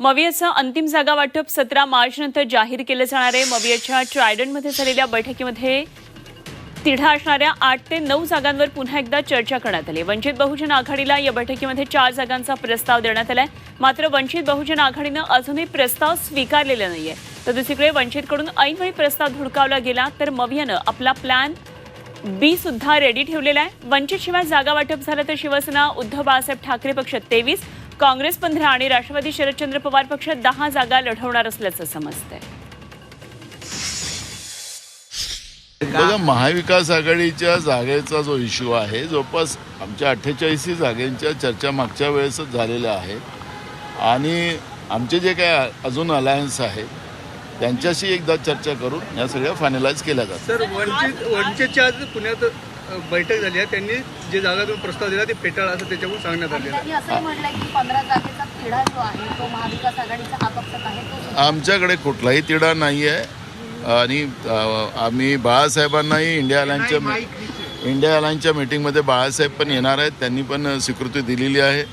मवियाचं अंतिम जागा वाटप सतरा मार्च नंतर जाहीर केलं जाणार आहे. मवियाच्या ट्रायडनमध्ये झालेल्या बैठकीमध्ये तिढा असणाऱ्या आठ ते नऊ जागांवर पुन्हा एकदा चर्चा करण्यात आली. वंचित बहुजन आघाडीला या बैठकीमध्ये चार जागांचा प्रस्ताव देण्यात आलाय. मात्र वंचित बहुजन आघाडीनं अजूनही प्रस्ताव स्वीकारलेला नाहीये. तर दुसरीकडे वंचितकडून ऐनवेळी प्रस्ताव धुडकावला गेला तर मवियानं आपला प्लॅन बी सुद्धा रेडी ठेवलेला आहे. वंचित शिवाय जागा वाटप झालं तर शिवसेना उद्धव बाळासाहेब ठाकरे पक्ष तेवीस काँग्रेस पंधरा आणि राष्ट्रवादी शरदचंद्र पवार पक्ष दहा जागा लढवणार असल्याचं समजतंय. महाविकास आघाडीच्या जागेचा जो इश्यू आहे जवळपास आमच्या अठ्ठेचाळीसही जागेंच्या चर्चा मागच्या वेळेसच झालेल्या आहेत. आणि आमचे जे काय अजून अलायन्स आहेत त्यांच्याशी एकदा चर्चा करून या सगळ्या फायनलाइज केल्या जातात. बैठक झाली आहे. त्यांनी जे जागातून प्रस्ताव दिला ते पेटाळ असं त्याच्याकडून सांगण्यात आणि आलेलं आहे. त्यांनी असंही म्हटलंय की पंधरा जागेचा तिढा जो आहे तो महाविकास आघाडीचा आकर्षक आहे तो सुद्धा आमच्याकडे कुठलाही तिढा नाही आहे. आणि आम्ही बाळासाहेबांनाही इंडिया अलायन्सच्या इंडिया अलायन्सच्या मिटिंगमध्ये बाळासाहेब पण येणार आहेत. त्यांनी पण स्वीकृती दिलेली आहे.